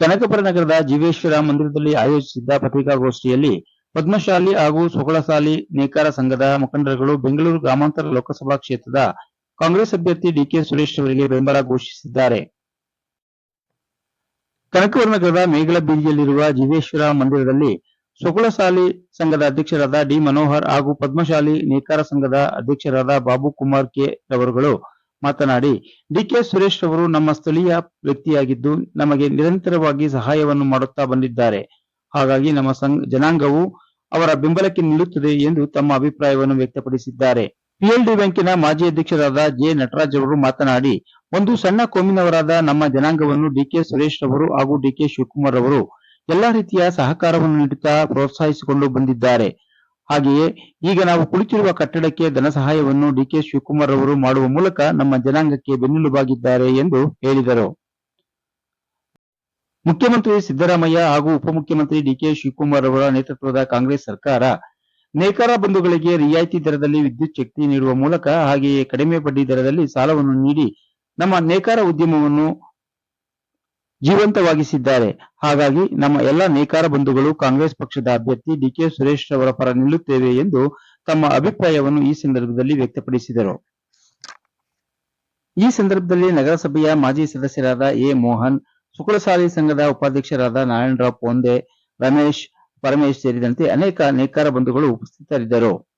ಕನಕಪುರ ನಗರದ ಜೀವೇಶ್ವರ ಮಂದಿರದಲ್ಲಿ ಆಯೋಜಿಸಿದ್ದ ಪತ್ರಿಕಾಗೋಷ್ಠಿಯಲ್ಲಿ ಪದ್ಮಶಾಲಿ ಹಾಗೂ ಸೊಗಳಸಾಲಿ ನೇಕಾರ ಸಂಘದ ಮುಖಂಡರುಗಳು ಬೆಂಗಳೂರು ಗ್ರಾಮಾಂತರ ಲೋಕಸಭಾ ಕ್ಷೇತ್ರದ ಕಾಂಗ್ರೆಸ್ ಅಭ್ಯರ್ಥಿ ಡಿಕೆ ಸುರೇಶ್ ಅವರಿಗೆ ಬೆಂಬಲ ಘೋಷಿಸಿದ್ದಾರೆ. ಕನಕಪುರ ನಗರದ ಮೇಗಳ ಬೀದಿಯಲ್ಲಿರುವ ಜೀವೇಶ್ವರ ಮಂದಿರದಲ್ಲಿ ಸೊಗಳಸಾಲಿ ಸಂಘದ ಅಧ್ಯಕ್ಷರಾದ ಡಿ ಮನೋಹರ್ ಹಾಗೂ ಪದ್ಮಶಾಲಿ ನೇಕಾರ ಸಂಘದ ಅಧ್ಯಕ್ಷರಾದ ಬಾಬು ಕುಮಾರ್ ಕೆ ರವರುಗಳು ಮಾತನಾಡಿ, ಡಿಕೆ ಸುರೇಶ್ ಅವರು ನಮ್ಮ ಸ್ಥಳೀಯ ವ್ಯಕ್ತಿಯಾಗಿದ್ದು ನಮಗೆ ನಿರಂತರವಾಗಿ ಸಹಾಯವನ್ನು ಮಾಡುತ್ತಾ ಬಂದಿದ್ದಾರೆ. ಹಾಗಾಗಿ ನಮ್ಮ ಜನಾಂಗವು ಅವರ ಬೆಂಬಲಕ್ಕೆ ನಿಲ್ಲುತ್ತದೆ ಎಂದು ತಮ್ಮ ಅಭಿಪ್ರಾಯವನ್ನು ವ್ಯಕ್ತಪಡಿಸಿದ್ದಾರೆ. ಪಿಎಲ್ಡಿ ಬ್ಯಾಂಕಿನ ಮಾಜಿ ಅಧ್ಯಕ್ಷರಾದ ಜೆ. ನಟರಾಜ್ ಅವರು ಮಾತನಾಡಿ, ಒಂದು ಸಣ್ಣ ಕೋಮಿನವರಾದ ನಮ್ಮ ಜನಾಂಗವನ್ನು ಡಿಕೆ ಸುರೇಶ್ ಅವರು ಹಾಗೂ ಡಿಕೆ ಶಿವಕುಮಾರ್ ಅವರು ಎಲ್ಲಾ ರೀತಿಯ ಸಹಕಾರವನ್ನು ನೀಡುತ್ತಾ ಪ್ರೋತ್ಸಾಹಿಸಿಕೊಂಡು ಬಂದಿದ್ದಾರೆ. ಹಾಗೆಯೇ ಈಗ ನಾವು ಕುಳಿತಿರುವ ಕಟ್ಟಡಕ್ಕೆ ಧನ ಸಹಾಯವನ್ನು ಡಿಕೆ ಶಿವಕುಮಾರ್ ಅವರು ಮಾಡುವ ಮೂಲಕ ನಮ್ಮ ಜನಾಂಗಕ್ಕೆ ಬೆನ್ನೆಲುಬಾಗಿದ್ದಾರೆ ಎಂದು ಹೇಳಿದರು. ಮುಖ್ಯಮಂತ್ರಿ ಸಿದ್ದರಾಮಯ್ಯ ಹಾಗೂ ಉಪಮುಖ್ಯಮಂತ್ರಿ ಡಿಕೆ ಶಿವಕುಮಾರ್ ಅವರ ನೇತೃತ್ವದ ಕಾಂಗ್ರೆಸ್ ಸರ್ಕಾರ ನೇಕಾರ ಬಂಧುಗಳಿಗೆ ರಿಯಾಯಿತಿ ದರದಲ್ಲಿ ವಿದ್ಯುತ್ ಶಕ್ತಿ ನೀಡುವ ಮೂಲಕ ಹಾಗೆಯೇ ಕಡಿಮೆ ಬಡ್ಡಿ ದರದಲ್ಲಿ ಸಾಲವನ್ನು ನೀಡಿ ನಮ್ಮ ನೇಕಾರ ಉದ್ಯಮವನ್ನು ಜೀವಂತವಾಗಿಸಿದ್ದಾರೆ. ಹಾಗಾಗಿ ನಮ್ಮ ಎಲ್ಲ ನೇಕಾರ ಬಂಧುಗಳು ಕಾಂಗ್ರೆಸ್ ಪಕ್ಷದ ಅಭ್ಯರ್ಥಿ ಡಿಕೆ ಸುರೇಶ್ ಅವರ ಪರ ನಿಲ್ಲುತ್ತೇವೆ ಎಂದು ತಮ್ಮ ಅಭಿಪ್ರಾಯವನ್ನು ಈ ಸಂದರ್ಭದಲ್ಲಿ ವ್ಯಕ್ತಪಡಿಸಿದರು. ಈ ಸಂದರ್ಭದಲ್ಲಿ ನಗರಸಭೆಯ ಮಾಜಿ ಸದಸ್ಯರಾದ ಎ. ಮೋಹನ್, ಸುಕುಳಸಾಲಿ ಸಂಘದ ಉಪಾಧ್ಯಕ್ಷರಾದ ನಾರಾಯಣರಾವ್ ಪೋಂದೆ, ರಮೇಶ್, ಪರಮೇಶ್ ಸೇರಿದಂತೆ ಅನೇಕ ನೇಕಾರ ಬಂಧುಗಳು ಉಪಸ್ಥಿತರಿದ್ದರು.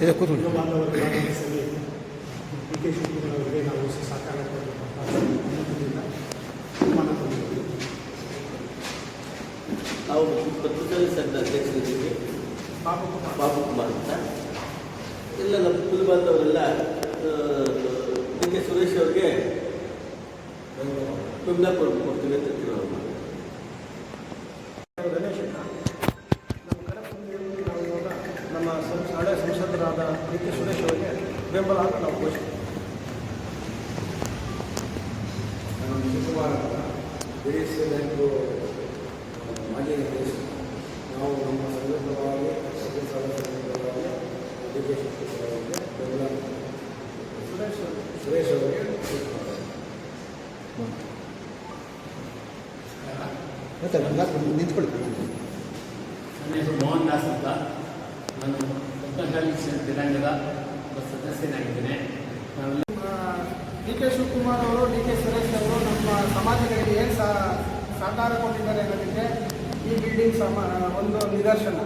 ಇದೆ ಕೂತ್ಕೊಳ್ಳಿ ಡಿ ಕೆ ಶಿವಕುಮಾರ್ ನಾವು ಪತ್ರಿಕಾ ಸಂಘದ ಅಧ್ಯಕ್ಷರಿದ್ದೀವಿ ಬಾಬು ಕುಮಾರ್ ಬಾಬು ಕುಮಾರ್ ಅಂತ ಎಲ್ಲ ನಮ್ಮ ಕುಲ ಬಾಂಧವರೆಲ್ಲ ಡಿ ಕೆ ಸುರೇಶ್ ಅವ್ರಿಗೆ ಬೆಂಬಲ ಕೊಡ್ತೀವಿ ಅಂತ ತೀರ್ಮಾನ ಬೆಂಬಲ ಅಂತ ನಾವು ಘೋಷಣೆ ನಾನು ಶಿವಕುಮಾರ್ ಅಂತ ಬಿ ಎಸ್ ಸಿ ಬ್ಯಾಂಕು ಮಾಜಿ ನಿರ್ದೇಶಕ ನಾವು ನಮ್ಮ ಸಂಘದ ಪರವಾಗಿ ಸಭ್ಯ ಸಂಘದ ಪರವಾಗಿ ಡಿ ಕೆ ಶಿವಕುಮಾರ್ ಅವರಿಗೆ ಬೆಂಬಲ ಸುರೇಶ್ ಅವರು ಸುರೇಶ್ ಅವರಿಗೆ ಮತ್ತೆ ನಿಂತ್ಕೊಳ್ಳಿ ನನ್ನ ಹೆಸರು ಮೋಹನ್ ದಾಸ್ ಅಂತ ನಾನು ಪದ್ಮಶಾಲಿ ಜನಾಂಗದ ಒಬ್ಬ ಸದಸ್ಯನಾಗಿದ್ದೇನೆ. ಡಿ ಕೆ ಶಿವಕುಮಾರ್ ಅವರು ಡಿ ಕೆ ಸುರೇಶ್ ಅವರು ನಮ್ಮ ಸಮಾಜಗಳಿಗೆ ಏನು ಸಹಕಾರ ಕೊಟ್ಟಿದ್ದಾರೆ ಅನ್ನೋದಕ್ಕೆ ಈ ಬಿಲ್ಡಿಂಗ್ ಸಮ ಒಂದು ನಿದರ್ಶನ.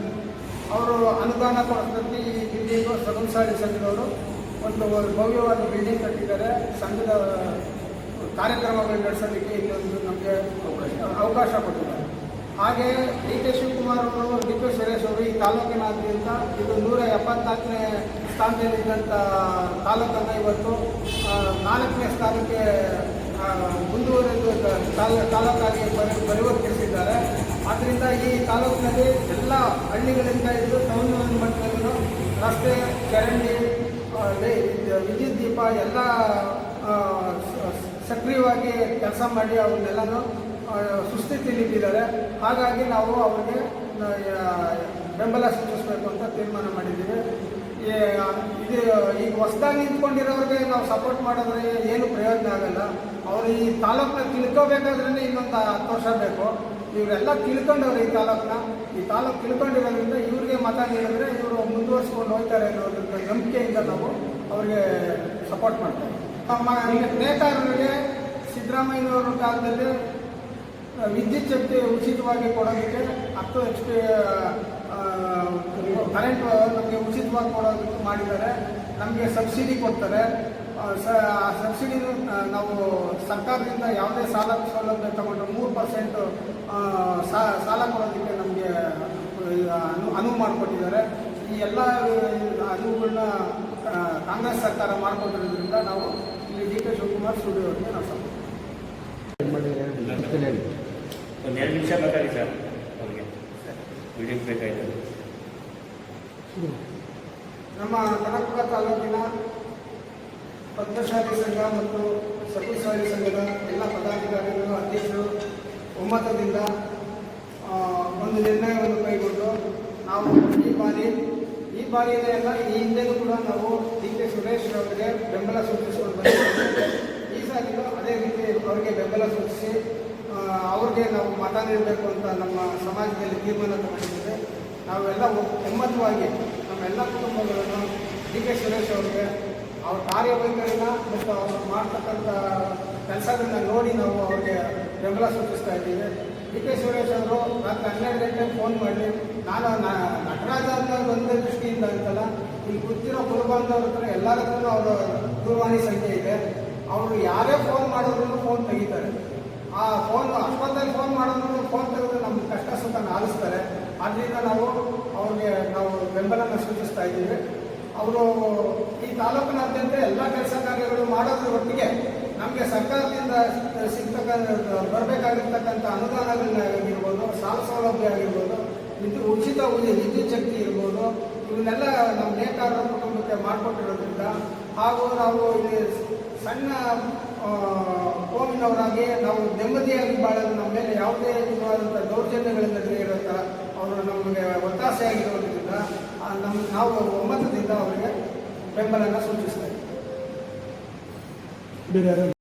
ಅವರು ಅನುದಾನ ಕೊಡಿಸಿದಂತೆ ಈ ಬಿಲ್ಡಿಂಗು ಸಗಂಸಾಡಿ ಸಂಘದವರು ಒಂದು ಭವ್ಯವಾದ ಬಿಲ್ಡಿಂಗ್ ಕಟ್ಟಿದ್ದಾರೆ. ಸಂಘದ ಕಾರ್ಯಕ್ರಮಗಳು ನಡೆಸೋದಕ್ಕೆ ಇನ್ನೊಂದು ನಮಗೆ ಅವಕಾಶ ಕೊಟ್ಟಿದ್ದಾರೆ. ಹಾಗೆ ಡಿ ಕೆ ಶಿವಕುಮಾರ್ ಅವರು, ಡಿ ಕೆ ಸುರೇಶ್ ಅವರು ಈ ತಾಲೂಕಿನಾದ್ಯಂತ ಇದು ನೂರ ಎಪ್ಪತ್ನಾಲ್ಕನೇ ಸ್ಥಾನದಲ್ಲಿದ್ದಂಥ ತಾಲೂಕನ್ನು ಇವತ್ತು ನಾಲ್ಕನೇ ಸ್ಥಾನಕ್ಕೆ ಮುಂದುವರೆದು ತಾಲ- ತಾಲೂಕಾಗಿ ಪರಿ, ಪರಿವರ್ತಿಸಿದ್ದಾರೆ. ಆದ್ದರಿಂದ ಈ ತಾಲೂಕಿನಲ್ಲಿ ಎಲ್ಲ ಹಳ್ಳಿಗಳಿಂದ ಇದ್ದು ಟೌನ್ ಮಟ್ಟದಲ್ಲೂ ರಸ್ತೆ, ಚರಂಡಿ ವಿದ್ಯುತ್ ದೀಪ ಎಲ್ಲ ಸಕ್ರಿಯವಾಗಿ ಕೆಲಸ ಮಾಡಿ ಅವನ್ನೆಲ್ಲನೂ ಆ, ಸುಸ್ಥಿತಿಯಲ್ಲಿಟ್ಟಿದ್ದಾರೆ ಹಾಗಾಗಿ ನಾವು ಅವರಿಗೆ ಬೆಂಬಲ ಸೂಚಿಸಬೇಕು ಅಂತ ತೀರ್ಮಾನ ಮಾಡಿದ್ದೀವಿ. ಇದು ಈಗ ಹೊಸದಾಗಿ ನಿಂತ್ಕೊಂಡಿರೋರಿಗೆ ನಾವು ಸಪೋರ್ಟ್ ಮಾಡಿದ್ರೆ ಏನು ಪ್ರಯೋಜನ ಆಗಲ್ಲ. ಅವರು ಈ ತಾಲೂಕನ್ನ ತಿಳ್ಕೋಬೇಕಾದ್ರೆ ಇನ್ನೊಂದು ಹತ್ತು ವರ್ಷ ಬೇಕು. ಇವರೆಲ್ಲ ತಿಳ್ಕೊಂಡವ್ರು ಈ ತಾಲೂಕನ್ನ ಈ ತಾಲೂಕು ತಿಳ್ಕೊಂಡಿರೋದ್ರಿಂದ ಇವ್ರಿಗೆ ಮತ ನೀಡಿದ್ರೆ ಇವರು ಮುಂದುವರಿಸ್ಕೊಂಡು ಹೋಗ್ತಾರೆ ಅನ್ನೋದ್ರ ನಂಬಿಕೆಯಿಂದ ನಾವು ಅವ್ರಿಗೆ ಸಪೋರ್ಟ್ ಮಾಡ್ತೇವೆ. ನಮ್ಮ ನೇತಾರರಿಗೆ ಸಿದ್ದರಾಮಯ್ಯವರ ಕಾಲದಲ್ಲಿ ವಿದ್ಯುತ್ ಶಕ್ತಿ ಉಚಿತವಾಗಿ ಕೊಡೋದಕ್ಕೆ ಹತ್ತು ಎಚ್ ಪಿ ಕರೆಂಟ್ ನಮಗೆ ಉಚಿತವಾಗಿ ಕೊಡೋದಕ್ಕೆ ಮಾಡಿದ್ದಾರೆ. ನಮಗೆ ಸಬ್ಸಿಡಿ ಕೊಡ್ತಾರೆ. ಸ, ಆ ಸಬ್ಸಿಡಿ ನಾವು ಸರ್ಕಾರದಿಂದ ಯಾವುದೇ ಸಾಲ ಸೌಲಭ್ಯ ತಗೊಂಡ್ರೆ ಮೂರು ಪರ್ಸೆಂಟು ಸಾಲ ಕೊಡೋದಕ್ಕೆ ನಮಗೆ ಅನು, ಅನುವು ಮಾಡಿಕೊಟ್ಟಿದ್ದಾರೆ. ಈ ಎಲ್ಲ ಅನುವುಗಳನ್ನ ಕಾಂಗ್ರೆಸ್ ಸರ್ಕಾರ ಮಾಡಿಕೊಟ್ಟಿರೋದ್ರಿಂದ ನಾವು ಇಲ್ಲಿ ಡಿ ಕೆ ಶಿವಕುಮಾರ್ ಸ್ಟುಡಿಯೋ ಅವರಿಗೆ ನಾವು ಸಪೋರ್ಟ್ ಒಂದು ಎರಡು ನಿಮಿಷ ಬೇಕಾಗಿ ಸರ್ ಅವ್ರಿಗೆ ವಿಡಿಯೋಕ್ಕೆ ಬೇಕಾಯಿತು. ನಮ್ಮ ಕನಕಪುರ ತಾಲೂಕಿನ ಪದ್ಮಶಾಲಿ ಸಂಘ ಮತ್ತು ಸಕುಶಾಲಿ ಸಂಘದ ಎಲ್ಲ ಪದಾಧಿಕಾರಿಗಳು, ಅಧ್ಯಕ್ಷರು ಒಮ್ಮತದಿಂದ ಒಂದು ನಿರ್ಣಯವನ್ನು ಕೈಗೊಂಡು ನಾವು ಈ ಬಾರಿ, ಈ ಬಾರಿಯೇ ಎಲ್ಲ ಈ ಹಿಂದೆನೂ ಕೂಡ ನಾವು ಡಿ ಕೆ ಸುರೇಶ್ ಅವರಿಗೆ ಬೆಂಬಲ ಸೂಚಿಸಿಕೊಂಡು ಈ ಅದೇ ರೀತಿ ಅವರಿಗೆ ಬೆಂಬಲ ಸೂಚಿಸಿ ಅವ್ರಿಗೆ ನಾವು ಮತ ನೀಡಬೇಕು ಅಂತ ನಮ್ಮ ಸಮಾಜದಲ್ಲಿ ತೀರ್ಮಾನ ತಗೊಂಡಿದ್ದೇವೆ. ನಾವೆಲ್ಲ ಒಮ್ಮತವಾಗಿ ನಮ್ಮೆಲ್ಲ ಕುಟುಂಬಗಳನ್ನು ಡಿ ಕೆ ಸುರೇಶ್ ಅವ್ರಿಗೆ, ಅವ್ರ ಕಾರ್ಯವೈಖರಿನ ಮತ್ತು ಅವರು ಮಾಡ್ತಕ್ಕಂಥ ಕೆಲಸಗಳನ್ನ ನೋಡಿ ನಾವು ಅವ್ರಿಗೆ ಬೆಂಬಲ ಸೂಚಿಸ್ತಾ ಇದ್ದೀವಿ. ಡಿ ಕೆ ಸುರೇಶ್ ಅವರು ರಾತ್ರಿ ಹನ್ನೆರಡು ಗಂಟೆಗೆ ಫೋನ್ ಮಾಡಿ ನಾನು ನಟರಾಜ ಅಂತ ಒಂದೇ ದೃಷ್ಟಿಯಿಂದ ಅಂತಲ್ಲ ಈ ಗೊತ್ತಿರೋ ಕುಲಬಾಂಧವ್ರ ಹತ್ರ ಎಲ್ಲರ ಹತ್ರ ಅವರ ದೂರವಾಣಿ ಸಂಖ್ಯೆ ಇದೆ. ಅವರು ಯಾರೇ ಫೋನ್ ಮಾಡಿದ್ರು ಫೋನ್ ತೆಗಿತಾರೆ. ಆ ಫೋನ್ ಅಷ್ಟೊತ್ತಲ್ಲಿ ಫೋನ್ ಮಾಡಿದ್ರು ಫೋನ್ ತೆಗೆದು ನಮ್ಗೆ ಕಷ್ಟ ಸುಖ ಆಲಿಸ್ತಾರೆ ಆದ್ದರಿಂದ ನಾವು ಅವ್ರಿಗೆ ನಾವು ಬೆಂಬಲನ ಸೂಚಿಸ್ತಾ ಇದ್ದೀವಿ. ಅವರು ಈ ತಾಲೂಕಿನಾದ್ಯಂತ ಎಲ್ಲ ಕೆಲಸ ಕಾರ್ಯಗಳು ಮಾಡೋದ್ರ ಒಟ್ಟಿಗೆ ನಮಗೆ ಸರ್ಕಾರದಿಂದ ಸಿಗ್ತಕ್ಕ, ಬರಬೇಕಾಗಿರ್ತಕ್ಕಂಥ ಅನುದಾನಗಳನ್ನಾಗಿರ್ಬೋದು ಸಾಲ ಸೌಲಭ್ಯ ಆಗಿರ್ಬೋದು ಇದು ಉಚಿತ ವಿದ್ಯುತ್ ಶಕ್ತಿ ಇರ್ಬೋದು, ಇವನ್ನೆಲ್ಲ ನಮ್ಮ ನೇಕಾರರ ಕುಟುಂಬಕ್ಕೆ ಮಾಡಿಕೊಟ್ಟಿರೋದ್ರಿಂದ ಹಾಗೂ ನಾವು ಇಲ್ಲಿ ಸಣ್ಣ ಆ, ಕೋಮಿನವರಾಗಿ ನಾವು ನೆಮ್ಮದಿಯಾಗಿ ಬಾಳಲು ನಮ್ಮ ಮೇಲೆ ಯಾವುದೇ ವಿಧವಾದಂಥ ದೌರ್ಜನ್ಯಗಳಿಂದ ಇರುವಂಥ ಅವರು ನಮಗೆ ಒತ್ತಾಸೆಯಾಗಿರೋದ್ರಿಂದ ನಮ್ಮ ನಾವು ಒಮ್ಮತದಿಂದ ಅವರಿಗೆ ಬೆಂಬಲನ ಸೂಚಿಸ್ತೇವೆ ಬೇರೆ